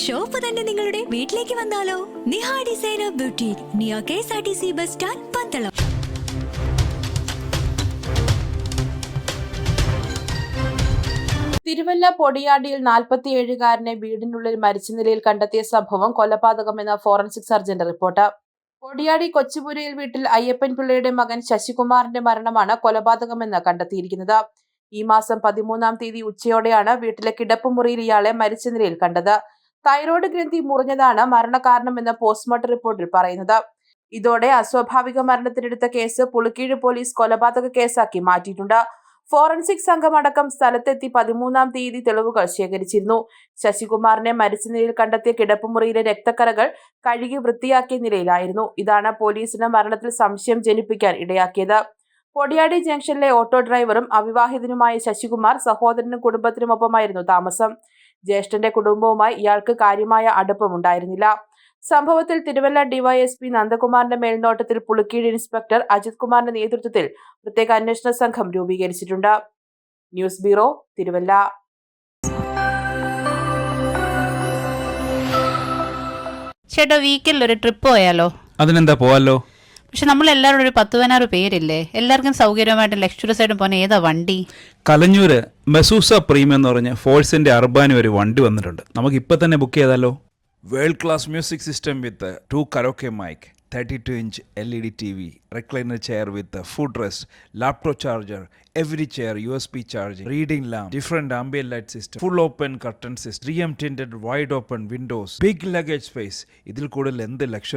Shop തന്നെ നിങ്ങളുടെ വീട്ടിലേക്ക് വന്നാലോ? നിഹ ഡിസൈനർ ബ്യൂട്ടി നിയ K S R T C bus stand Pandalam. Thiruvalla പൊടിയാടിയിൽ നാൽപ്പത്തിയേഴുകാരനെ വീടിനുള്ളിൽ മരിച്ച നിലയിൽ കണ്ടെത്തിയ സംഭവം കൊലപാതകമെന്ന ഫോറൻസിക് സർജന്റെ റിപ്പോർട്ട്. പൊടിയാടി കൊച്ചുപുരയിൽ വീട്ടിൽ അയ്യപ്പൻ പിള്ളയുടെ മകൻ ശശികുമാറിന്റെ മരണമാണ് കൊലപാതകമെന്ന് കണ്ടെത്തിയിരിക്കുന്നത്. ഈ മാസം പതിമൂന്നാം തീയതി ഉച്ചയോടെയാണ് വീട്ടിലെ കിടപ്പുമുറിയിൽ ഇയാളെ മരിച്ച നിലയിൽ കണ്ടത്. തൈറോയ്ഡ് ഗ്രന്ഥി മുറിഞ്ഞതാണ് മരണകാരണമെന്ന് പോസ്റ്റ്മോർട്ടം റിപ്പോർട്ടിൽ പറയുന്നത്. ഇതോടെ അസ്വാഭാവിക മരണത്തിനെടുത്ത കേസ് പുളിക്കീഴ് പോലീസ് കൊലപാതക കേസാക്കി മാറ്റിയിട്ടുണ്ട്. ഫോറൻസിക് സംഘം അടക്കം സ്ഥലത്തെത്തി പതിമൂന്നാം തീയതി തെളിവുകൾ ശേഖരിച്ചിരുന്നു. ശശികുമാറിനെ മരിച്ച നിലയിൽ കണ്ടെത്തിയ കിടപ്പുമുറിയിലെ രക്തക്കറകൾ കഴുകി വൃത്തിയാക്കിയ നിലയിലായിരുന്നു. ഇതാണ് പോലീസിന് മരണത്തിൽ സംശയം ജനിപ്പിക്കാൻ ഇടയാക്കിയത്. പൊടിയാടി ജംഗ്ഷനിലെ ഓട്ടോ ഡ്രൈവറും അവിവാഹിതനുമായ ശശികുമാർ സഹോദരനും കുടുംബത്തിനുമൊപ്പമായിരുന്നു താമസം. ജ്യേഷ്ഠന്റെ കുടുംബവുമായി ഇയാൾക്ക് കാര്യമായ അടുപ്പമുണ്ടായിരുന്നില്ല. സംഭവത്തിൽ തിരുവല്ല ഡിവൈഎസ്പി നന്ദകുമാറിന്റെ മേൽനോട്ടത്തിൽ പുളിക്കീഴ് ഇൻസ്പെക്ടർ അജിത് കുമാറിന്റെ നേതൃത്വത്തിൽ പ്രത്യേക അന്വേഷണ സംഘം രൂപീകരിച്ചിട്ടുണ്ട്. News bureau Thiruvalla. ചേട്ടാ വീക്കിൽ ഒരു ട്രിപ്പ് പോയാലോ? അതിനെന്താ പോവാലോ? പക്ഷെ നമ്മൾ എല്ലാവരും ഒരു പത്ത് പതിനാറ് പേരില്ലേ? എല്ലാവർക്കും സൗകര്യമായിട്ട് ലക്ഷറി സൈഡ് പോകാൻ ഏതാ വണ്ടി? കലഞ്ഞൂര് മെസൂസ പ്രീമിയം എന്ന് പറഞ്ഞ ഫോഴ്സിന്റെ അർബാനി ഒരു വണ്ടി വന്നിട്ടുണ്ട്. നമുക്ക് ഇപ്പൊ തന്നെ ബുക്ക് ചെയ്താലോ? World class music system with two karaoke mic thirty two inch L E D T V recliner chair with foot rest laptop charger every chair U S B charge reading lamp different ambient light system full open curtain system റീഎം tinted wide open windows big luggage space ഇതിൽ കൂടുതൽ എന്ത് luxury